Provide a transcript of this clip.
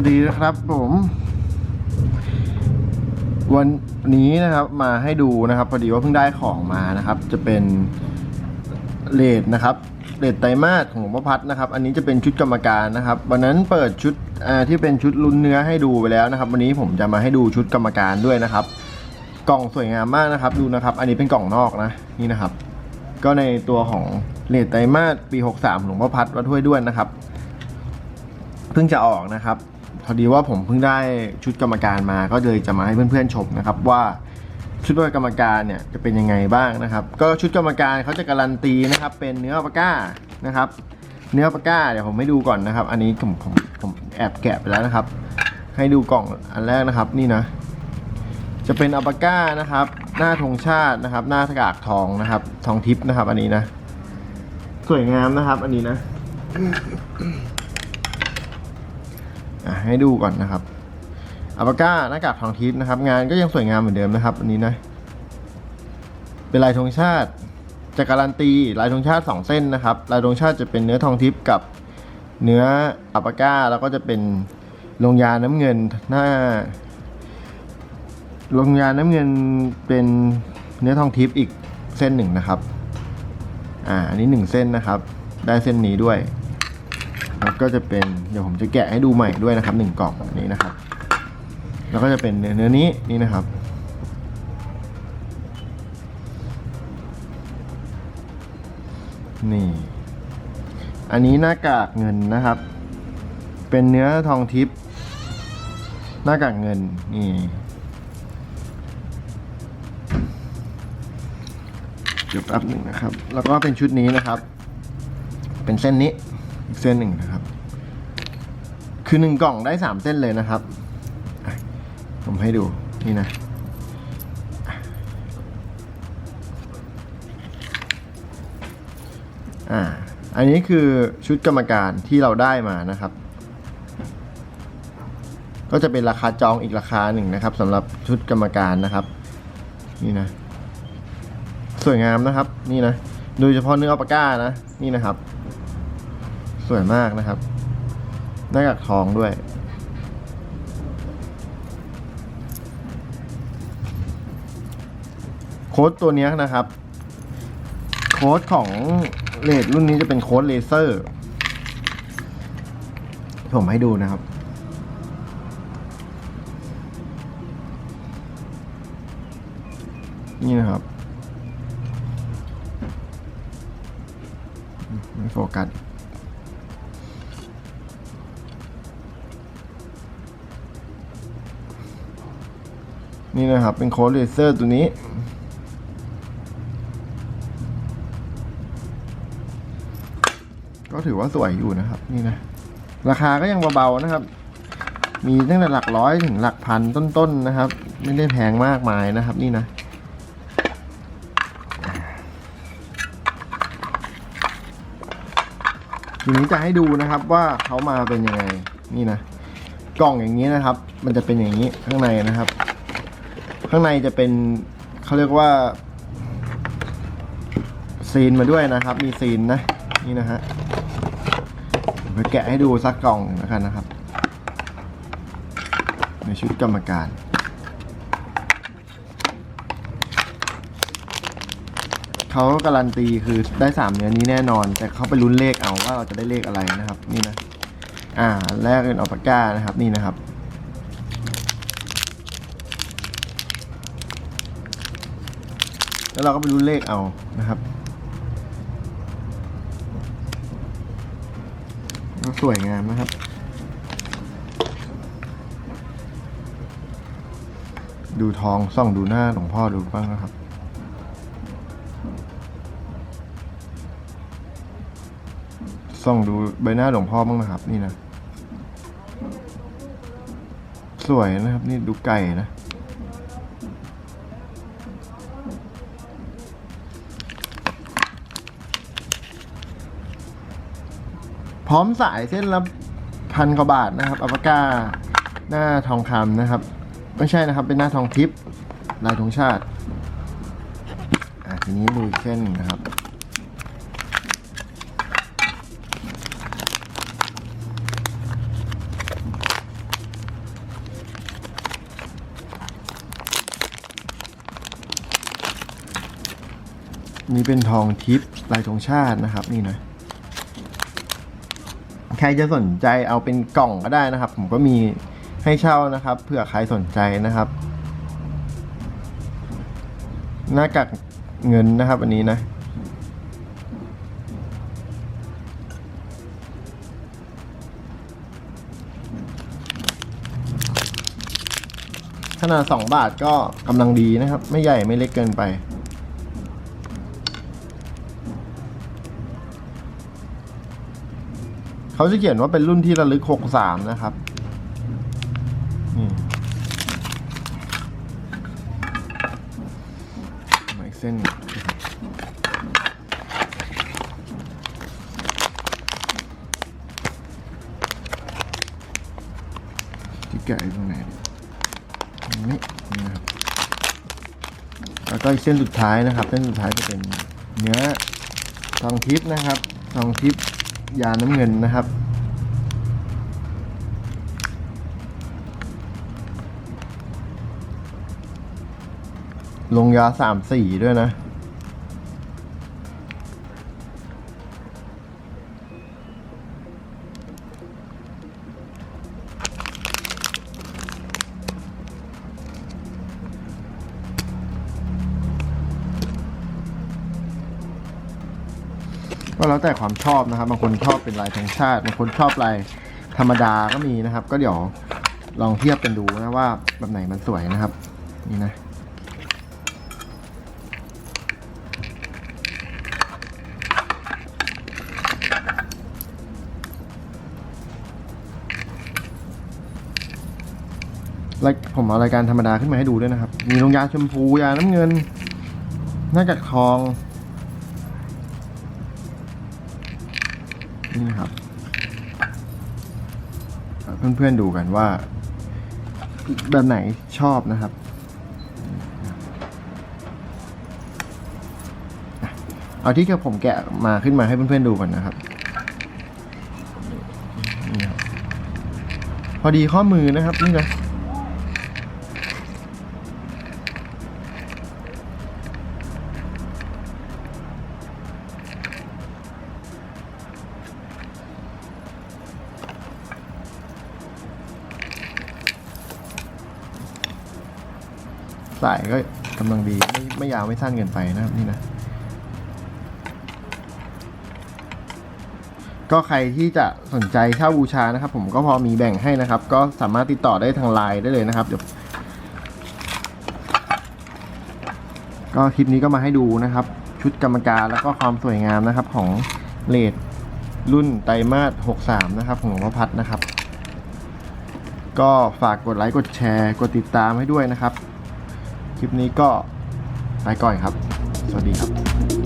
วัสดีนะครับผมวันนี้นะครับมาให้ดูนะครับพอดีว่าเพิ่งได้ของมานะครับ จะเป็นเลดนะครับเลดไตรมาสของหลวงพ่อพัดนะครับ อันนี้จะเป็นชุดกรรมการนะครับ วันนั้นเปิดชุดที่เป็นชุดลุ้นเนื้อให้ดูไปแล้วนะครับ วันนี้ผมจะมาให้ดูชุดกรรมการด้วยนะครับ กล่องสวยงามมากนะครับ ดูนะครับ อันนี้เป็นกล่องนอกนะนี่นะครับ ก็ในตัวของเลดไตรมาสปี 63หลวงพ่อพัดวัดห้วยด้วนนะครับเพิ่งจะออกนะครับ พอดีว่าผมเพิ่งได้ชุดกรรมการมาก็เลยจะมาให้เพื่อนๆชมนะครับว่าชุดกรรมการเนี่ยจะเป็นยังไงบ้างนะครับ ก็ชุดกรรมการเขาจะการันตีนะครับ เป็นเนื้ออัลปาก้านะครับ เนื้ออัลปาก้าเดี๋ยวผมให้ดูก่อนนะครับ อันนี้ผมผมผมแอบแกะไปแล้วนะครับ ให้ดูกล่องอันแรกนะครับนี่นะจะเป็นอัลปาก้านะครับ หน้าธงชาตินะครับ หน้าถกากทองนะครับ ทองทิพย์นะครับ อันนี้นะ สวยงามนะครับ อันนี้นะ ให้ดูก่อนนะครับอัปก้าหน้ากากทองทิพย์นะครับ งานก็ยังสวยงามเหมือนเดิมนะครับ อันนี้นะ เป็นลายธงชาติจะการันตีลายธงชาติสองเส้นนะครับ ลายธงชาติจะเป็นเนื้อทองทิพย์กับเนื้ออัปก้าแล้วก็จะเป็นลงยาน้ำเงินหน้าลงยาน้ำเงินเป็นเนื้อทองทิพย์อีกเส้นหนึ่งนะครับ อ่าอันนี้หนึ่งเส้นนะครับ ได้เส้นนี้ด้วย แล้วก็จะเป็นเดี๋ยวผมจะแกะให้ดูใหม่ด้วยนะครับหนึ่งกล่องแบบนี้นะครับ แล้วก็จะเป็นเนื้อเนื้อนี้นี่นะครับนี่ อันนี้หน้ากากเงินนะครับ เป็นเนื้อทองทิพย์หน้ากากเงินนี่เดี๋ยวแป๊บหนึ่งนะครับ แล้วก็เป็นชุดนี้นะครับ เป็นเส้นนี้ เส้นหนึ่งนะครับ คือหนึ่งกล่องได้สามเส้นเลยนะครับ ผมให้ดูนี่นะอ่าอันนี้คือชุดกรรมการที่เราได้มานะครับ ก็จะเป็นราคาจองอีกราคาหนึ่งนะครับสำหรับชุดกรรมการนะครับ นี่นะ สวยงามนะครับ นี่นะ โดยเฉพาะเนื้ออัลปาก้านะ นี่นะครับ สวยมากนะครับหน้ากากทองด้วย โค้ดตัวนี้นะครับ โค้ดของเลดรุ่นนี้จะเป็นโค้ดเลเซอร์ผมให้ดูนะครับ นี่นะครับ ไม่โฟกัส นี่นะครับ เป็นโค้ดเลเซอร์ตัวนี้ ก็ถือว่าสวยอยู่นะครับ นี่นะ ราคาก็ยังเบาๆนะครับ มีตั้งแต่หลักร้อยถึงหลักพันต้นๆนะครับ ไม่ได้แพงมากมายนะครับ นี่นะทีนี้จะให้ดูนะครับว่าเขามาเป็นยังไงนี่นะ กล่องอย่างนี้นะครับ มันจะเป็นอย่างนี้ข้างในนะครับ ข้างในจะเป็นเขาเรียกว่า ซีนมาด้วยนะครับ มีซีนนะนี่นะฮะไปแกะให้ดูสักกล่องหนึ่งแล้วกันนะครับ ในชุดกรรมการเขาการันตีคือได้สามเนื้อนี้แน่นอน แต่เขาไปลุ้นเลขเอาว่าเราจะได้เลขอะไรนะครับ นี่นะ อ่า แรกเป็นอัลปาก้านะครับ นี่นะครับ แล้วเราก็ไปลุ้นเลขเอานะครับสวยงามนะครับดูทองส่องดูหน้าหลวงพ่อดูบ้างนะครับ ส่องดูใบหน้าหลวงพ่อบ้างนะครับ นี่นะ สวยนะครับ นี่ดูไก่นะ พร้อมสายเส้นละพันกว่าบาทนะครับอัปกาหน้าทองคำนะครับ ไม่ใช่นะครับเป็นหน้าทองทิพย์ลายธงชาติอะทีนี้ดูเส้นนะครับนี่เป็นทองทิพย์ลายธงชาตินะครับ นี่นะ ใครจะสนใจเอาเป็นกล่องก็ได้นะครับ ผมก็มีให้เช่านะครับเผื่อใครสนใจนะครับ หน้ากากเงินนะครับอันนี้นะขนาด 2 บาทก็กำลังดีนะครับ ไม่ใหญ่ไม่เล็กเกินไป เขาจะเขียนว่าเป็นรุ่นที่ระลึก 63 นะครับนี่มาอีกเส้นที่แกะตรงไหนตรงนี้นี่นะครับแล้วก็อีกเส้นสุดท้ายนะครับ เส้นสุดท้ายจะเป็นเนื้อทองทิพย์นะครับทองทิพย์ ยาน้ำเงินนะครับ ลงยาสามสี่ด้วยนะ ก็แล้วแต่ความชอบนะครับบางคนชอบเป็นลายธงชาติบางคนชอบลายธรรมดาก็มีนะครับ ก็เดี๋ยวลองเทียบกันดูนะว่าแบบไหนมันสวยนะครับ นี่นะรายผมเอารายการธรรมดาขึ้นมาให้ดูด้วยนะครับ มีลงยาชมพูยาน้ำเงินหน้ากากทอง นี่นะครับเพื่อนๆดูกันว่า แบบไหนชอบนะครับเอาที่กับผมแกะมาขึ้นมาให้เพื่อนๆดูก่อนนะครับนี่ครับพอดีข้อมือนะครับนี่นะ สายก็กำลังดีไม่ไม่ยาวไม่สั้นเกินไปนะครับนี่นะก็ใครที่จะสนใจเช่าบูชานะครับ ผมก็พอมีแบ่งให้นะครับ ก็สามารถติดต่อได้ทางไลน์ได้เลยนะครับเดี๋ยวก็คลิปนี้ก็มาให้ดูนะครับ ชุดกรรมการแล้วก็ความสวยงามนะครับ ของเลดรุ่นไตรมาส63 นะครับ ของหลวงพ่อพัดนะครับ ก็ฝากกดไลค์กดแชร์ กดติดตามให้ด้วยนะครับ คลิปนี้ก็ไปก่อนครับ สวัสดีครับ